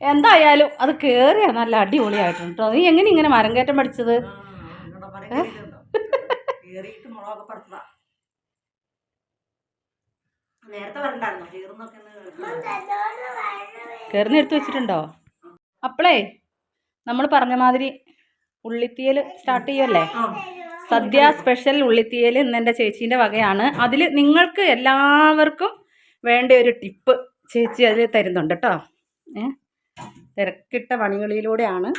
എന്തായാലും അത് കയറിയാ നല്ല അടിപൊളിയായിട്ടുണ്ട് കേട്ടോ നീ എങ്ങനെ ഇങ്ങനെ മരം കയറ്റം പഠിച്ചത്? കേറിയിട്ട് മുളകൊക്കെ പറിച്ചതാ നേരത്തെ വരണ്ടായിരുന്നോ? കീറുന്നൊക്കെ കയറിന് എടുത്ത് വെച്ചിട്ടുണ്ടോ? അപ്പളേ നമ്മൾ പറഞ്ഞ മാതിരി ഉള്ളിത്തീയൽ സ്റ്റാർട്ട് ചെയ്യല്ലേ സദ്യ സ്പെഷ്യൽ ഉള്ളിത്തീയൽ ഇന്ന് എന്റെ ചേച്ചീന്റെ വകയാണ്. അതിൽ നിങ്ങൾക്ക് എല്ലാവർക്കും വേണ്ട ഒരു ടിപ്പ് ചേച്ചി അതിൽ തരുന്നുണ്ട് കേട്ടോ ഏ? തിരക്കിട്ട പണികളിലൂടെയാണ്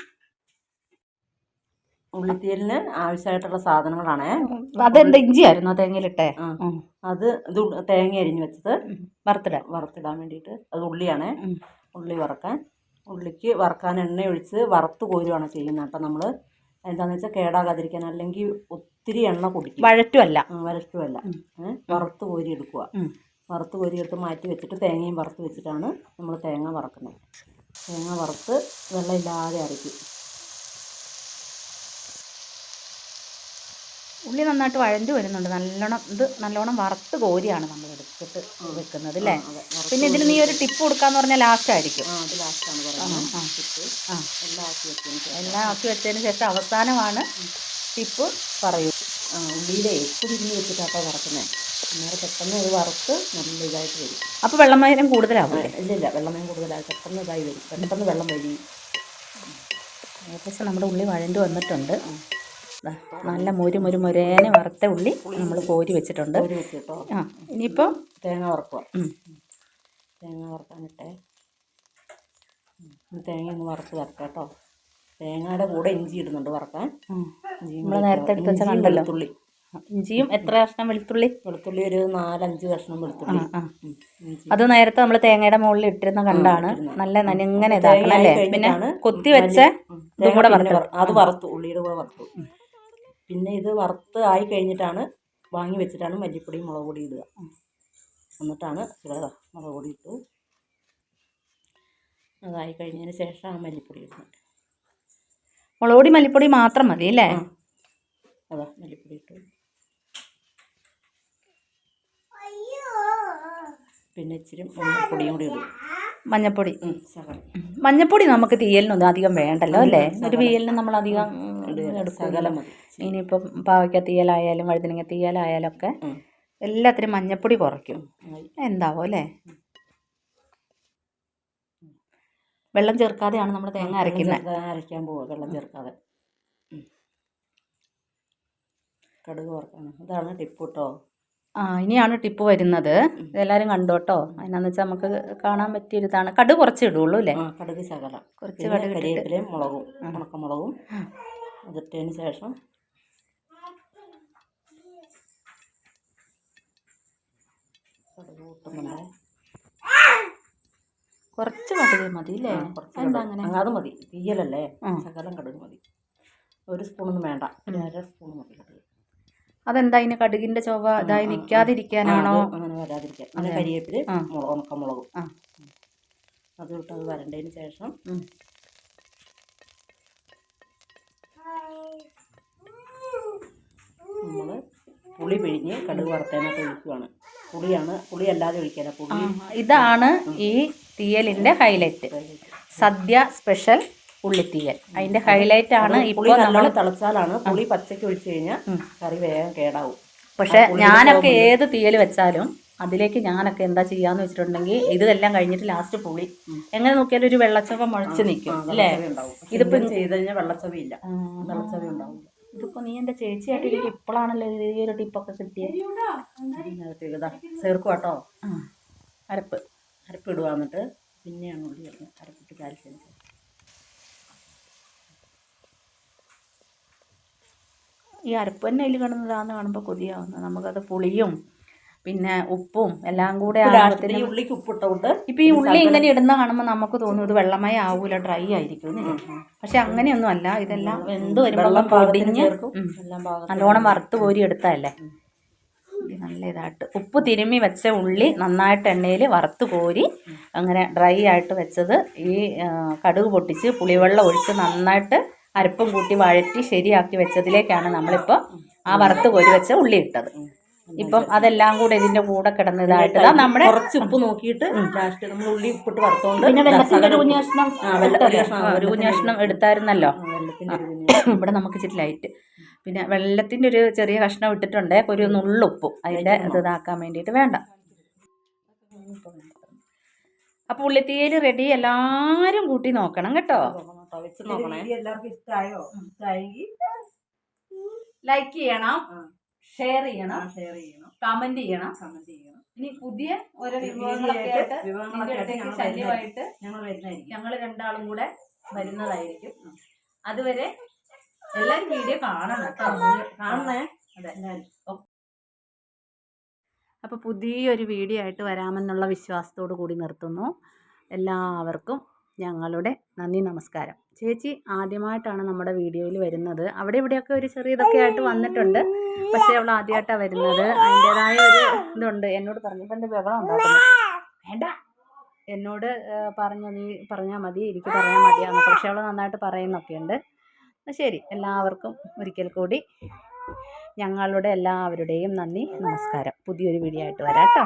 ഉള്ളിത്തീരിന് ആവശ്യമായിട്ടുള്ള സാധനങ്ങളാണ്. അതെന്ത് ഇഞ്ചിയായിരുന്നു തേങ്ങയിലിട്ടേ. അത് ഇത് തേങ്ങ അരിഞ്ഞു വെച്ചത്. വറുത്തിടാൻ? വറുത്തിടാൻ വേണ്ടിയിട്ട്. അത് ഉള്ളിയാണ്. ഉള്ളി വറക്കാൻ. ഉള്ളിക്ക് വറക്കാൻ എണ്ണ ഒഴിച്ച് വറുത്ത് കോരുവാണ് ചെയ്യുന്നത്. അപ്പം നമ്മൾ എന്താണെന്ന് വെച്ചാൽ കേടാകാതിരിക്കാൻ അല്ലെങ്കിൽ ഒത്തിരി എണ്ണ കുടിക്കും. വഴറ്റുമല്ല വഴറ്റുമല്ല വറുത്ത് കോരി എടുക്കുക. വറുത്ത് കോരി എടുത്ത് മാറ്റി വെച്ചിട്ട് തേങ്ങയും വറുത്ത് വെച്ചിട്ടാണ് നമ്മൾ തേങ്ങ വറക്കുന്നത്. തേങ്ങ വറുത്ത് വെള്ളമില്ലാതെ അരയ്ക്കും. ഉള്ളി നന്നായിട്ട് വഴഞ്ഞു വരുന്നുണ്ട്. നല്ലോണം ഇത് നല്ലോണം വറുത്ത് കോരിയാണ് നമ്മൾ എടുത്തിട്ട് വെക്കുന്നത് അല്ലേ? പിന്നെ ഇതിന് നീ ഒരു ടിപ്പ് കൊടുക്കാന്ന് പറഞ്ഞാൽ ലാസ്റ്റ് ആയിരിക്കും. എല്ലാം ആക്കി വെച്ചതിന് ശേഷം. അവസാനമാണ് ടിപ്പ് പറയൂ ഉള്ളിയിലെ എട്ട് തിരിഞ്ഞ് വെച്ചിട്ടാട്ടോ വറക്കുന്നത് അന്നേരം പെട്ടെന്ന് ഒരു വറുത്ത് നല്ല ഇതായിട്ട് വരും. അപ്പോൾ വെള്ളമയനം മയം കൂടുതലാവും ഇല്ല ഇല്ല. വെള്ളമയം കൂടുതലാവും. പെട്ടെന്ന് ഇതായി വരും. പെട്ടെന്ന് വെള്ളം വരി. ഏകദേശം നമ്മുടെ ഉള്ളി വഴണ്ട് വന്നിട്ടുണ്ട്. നല്ല മൊരു മൊരു മുരേനെ വറുത്ത ഉള്ളി നമ്മൾ കോരി വെച്ചിട്ടുണ്ട്. ആ ഇനിയിപ്പോൾ തേങ്ങ വറക്കുക തേങ്ങ വറക്കാനിട്ടേ. തേങ്ങ ഒന്ന് വറുത്ത് വറുക്കാം കേട്ടോ. തേങ്ങയുടെ കൂടെ ഇഞ്ചി ഇടുന്നുണ്ട് വറക്കാൻ. നമ്മൾ നേരത്തെ എടുത്ത് വെച്ച കണ്ടല്ലോ. വെളുത്തുള്ളി. ഇഞ്ചിയും എത്ര കഷ്ണം വെളുത്തുള്ളി? വെളുത്തുള്ളി ഒരു നാലഞ്ച് കഷ്ണം വെളുത്തുള്ളി. അത് നേരത്തെ നമ്മൾ തേങ്ങയുടെ മുകളിൽ ഇട്ടിരുന്ന കണ്ടാണ്. നല്ല നനങ്ങനെ ഇതാക്കണം അല്ലേ? പിന്നെ കൊത്തി വെച്ച. ഇതും കൂടെ വറുത്ത് അത് വറുത്തു ഉള്ളിയുടെ കൂടെ വറുത്തു. പിന്നെ ഇത് വറുത്ത് ആയി കഴിഞ്ഞിട്ടാണ് വാങ്ങി വെച്ചിട്ടാണ് മല്ലിപ്പൊടി മുളക് പൊടി ഇടുക. എന്നിട്ടാണ് മുളക് പൊടി ഇട്ടു. അതായി കഴിഞ്ഞതിന് ശേഷം ആ മല്ലിപ്പൊടി ഇടുന്നത്. മുളക് പൊടി മല്ലിപ്പൊടി മാത്രം മതി അല്ലേ? അതാ മല്ലിപ്പൊടി ഇട്ടു. പിന്നെ ഇച്ചിരി മഞ്ഞപ്പൊടിയും കൂടി ഇടും. മഞ്ഞപ്പൊടി. മഞ്ഞപ്പൊടി നമുക്ക് തീയലിനൊന്നും അധികം വേണ്ടല്ലോ അല്ലേ? ഒരു തീയലിന് നമ്മൾ അധികം മതി. ഇനിയിപ്പം പാവയ്ക്ക തീയലായാലും വഴുതനങ്ങ തീയലായാലും ഒക്കെ. എല്ലാത്തിനും മഞ്ഞപ്പൊടി കുറയ്ക്കും. എന്താവോ അല്ലേ? വെള്ളം ചേർക്കാതെയാണ് നമ്മൾ തേങ്ങ അരയ്ക്കുന്നത് അരയ്ക്കാൻ പോവുക വെള്ളം ചേർക്കാതെ. കടുക് വറക്കണം ഇതാണ് ടിപ്പ് കേട്ടോ ആ ഇനിയാണ് ടിപ്പ് വരുന്നത്. ഇതെല്ലാവരും കണ്ടോട്ടോ? അതിനാന്ന് വെച്ചാൽ നമുക്ക് കാണാൻ പറ്റിയൊരിതാണ് കടുക് കുറച്ച് ഇടുള്ളൂ അല്ലേ? കടുക് ശകലം. കുറച്ച് കടുക് കരിയേപ്പിലയും മുളകും ഉണക്കമുളകും അതിട്ടതിന് ശേഷം കടുക് കൂട്ടുന്നുണ്ട്. കുറച്ച് കടുക് മതി അല്ലേ എന്താ അങ്ങനെ? അത് മതി. തീയലല്ലേ? സകലം ശകലം കടുക് മതി. ഒരു സ്പൂണൊന്നും വേണ്ട. അര സ്പൂൺ മതി കടുക്. അതെന്താ ഇനി കടുകിന്റെ ചൊവ്വ? ഇതായി. നിൽക്കാതിരിക്കാനാണോ അങ്ങനെ വരാതിരിക്കാൻ. അങ്ങനെ കരിയേപ്പിൽ. മുളക്. ഉണക്കമുളകും ആ. അത് ഇട്ട് അത് വരണ്ടതിന് ശേഷം നമ്മൾ നമ്മൾ പുളി പിഴിഞ്ഞ് കടുക് വറുത്തേനൊക്കെ ഒഴിക്കുവാണ്. പുളിയാണ്. പുളി അല്ലാതെ ഒഴിക്കല പുളി ഇതാണ് ഈ തീയലിന്റെ ഹൈലൈറ്റ് സദ്യ സ്പെഷ്യൽ ഉള്ളിത്തീയൽ. അതിന്റെ ഹൈലൈറ്റ് ആണ് ഇപ്പോൾ നമ്മൾ തിളച്ചാലാണ്. പുളി പച്ചയ്ക്ക് ഒഴിച്ച് കഴിഞ്ഞാൽ കറി വേഗം കേടാവും. പക്ഷെ ഞാനൊക്കെ ഏത് തീയൽ വെച്ചാലും അതിലേക്ക് ഞാനൊക്കെ എന്താ ചെയ്യാന്ന് വെച്ചിട്ടുണ്ടെങ്കിൽ ഇതെല്ലാം കഴിഞ്ഞിട്ട് ലാസ്റ്റ് പുളി. എങ്ങനെ നോക്കിയാലും ഒരു വെള്ളച്ചവ മുഴച്ച് നിൽക്കും അല്ലേ? ഇതിപ്പം ചെയ്ത് കഴിഞ്ഞാൽ വെള്ളച്ചവയില്ല വെള്ളച്ചവ വെള്ളച്ചവി ഉണ്ടാവും ഇതിപ്പോ നീ എന്റെ ചേച്ചിയായിട്ട് എനിക്ക് ഇപ്പോഴാണല്ലോ ഈ ഒരു ടിപ്പൊക്കെ കിട്ടിയത് അതിനകത്തേക്ക് ഇതാ ചേർക്കും കേട്ടോ. ആ, അരപ്പ്. അരപ്പിടുക എന്നിട്ട് പിന്നെയാണ് ഉള്ളി ഇടുന്നത് അരപ്പിട്ട് കാൽസ്യം ഈ അരപ്പ് തന്നെ അതിൽ കിടന്നതാന്ന് കാണുമ്പോൾ കൊതിയാവുന്നത് നമുക്കത് പുളിയും പിന്നെ ഉപ്പും എല്ലാം കൂടെ ഈ ഉള്ളിക്ക് ഉപ്പിട്ടുകൊണ്ട് ഇപ്പം ഈ ഉള്ളി ഇങ്ങനെ ഇടുന്ന കാണുമ്പോൾ നമുക്ക് തോന്നും ഇത് വെള്ളമായി ആവൂല ഡ്രൈ ആയിരിക്കും പക്ഷെ അങ്ങനെയൊന്നും അല്ല. ഇതെല്ലാം വരും വരുമ്പോൾ പൊടിഞ്ഞ് നല്ലോണം വറുത്ത് കോരി എടുത്തതല്ലേ ഇത് നല്ല ഇതായിട്ട് ഉപ്പ് തിരുമ്മി വെച്ച ഉള്ളി നന്നായിട്ട് എണ്ണയിൽ വറുത്ത് കോരി അങ്ങനെ ഡ്രൈ ആയിട്ട് വെച്ചത് ഈ കടുക് പൊട്ടിച്ച് പുളിവെള്ളം ഒഴിച്ച് നന്നായിട്ട് അരപ്പും കൂട്ടി വഴറ്റി ശരിയാക്കി വെച്ചതിലേക്കാണ് നമ്മളിപ്പോൾ ആ വറുത്ത് കോരി വെച്ച ഉള്ളി ഇട്ടത്. ഇപ്പം അതെല്ലാം കൂടെ ഇതിന്റെ കൂടെ കിടന്ന് ഇതായിട്ട് ദാ നമ്മുടെ കുറച്ച് ഉപ്പ് നോക്കിയിട്ട് ലാസ്റ്റ് നമ്മൾ ഉള്ളി ഉപ്പിട്ട് വറുത്തോണ്ട് പിന്നെ വെള്ളത്തിന്റെ ഒരു കുഞ്ഞാഷ്ണം ഒരു എടുത്തായിരുന്നല്ലോ. ഇവിടെ നമുക്ക് ഇച്ചിരി ലൈറ്റ് പിന്നെ വെള്ളത്തിന്റെ ഒരു ചെറിയ കഷ്ണം ഇട്ടിട്ടുണ്ട്. ഒരു നുള്ളുപ്പും അതിന്റെ ഇത് ഇതാക്കാൻ വേണ്ടിയിട്ട് വേണ്ട. അപ്പൊ ഉള്ളിത്തീയൽ റെഡി എല്ലാരും കൂട്ടി നോക്കണം കേട്ടോ. എല്ലാവർക്കും ഇഷ്ടമായോ ലൈക്ക് ചെയ്യണം. ഷെയർ ചെയ്യണം. ഷെയർ ചെയ്യണം. കമന്റ് ചെയ്യണം. കമന്റ് ചെയ്യണം. ഇനി പുതിയ ഓരോ വിഭവങ്ങളൊക്കെ ആയിട്ട് ശല്യമായിട്ട് ഞങ്ങൾ വരുന്നതായിരിക്കും. ഞങ്ങൾ രണ്ടാളും കൂടെ വരുന്നതായിരിക്കും. അതുവരെ എല്ലാരും വീഡിയോ കാണണം കേട്ടോ. കാണണേ. അതെ. എല്ലാവരും അപ്പോൾ പുതിയൊരു വീഡിയോ ആയിട്ട് വരാമെന്നുള്ള വിശ്വാസത്തോടു കൂടി നിർത്തുന്നു. എല്ലാവർക്കും ഞങ്ങളുടെ നന്ദി നമസ്കാരം. ചേച്ചി ആദ്യമായിട്ടാണ് നമ്മുടെ വീഡിയോയിൽ വരുന്നത്. അവിടെ ഇവിടെയൊക്കെ ഒരു ചെറിയതൊക്കെ ആയിട്ട് വന്നിട്ടുണ്ട്. പക്ഷേ അവൾ ആദ്യമായിട്ടാണ് വരുന്നത്. അതിന്റെതായ ഒരു ഇതുണ്ട്. എന്നോട് പറഞ്ഞിട്ടുണ്ട് എന്റെ ബഹളം വേണ്ട. എന്നോട് പറഞ്ഞു നീ പറഞ്ഞാൽ മതി. എനിക്ക് പറയാൻ മതിയാണ് പക്ഷേ അവൾ നന്നായിട്ട് പറയുന്നൊക്കെയുണ്ട്. ശരി. എല്ലാവർക്കും ഒരിക്കൽ കൂടി ഞങ്ങളുടെ എല്ലാവരുടെയും നന്ദി നമസ്കാരം. പുതിയൊരു വീഡിയോ ആയിട്ട് വരാം കേട്ടോ.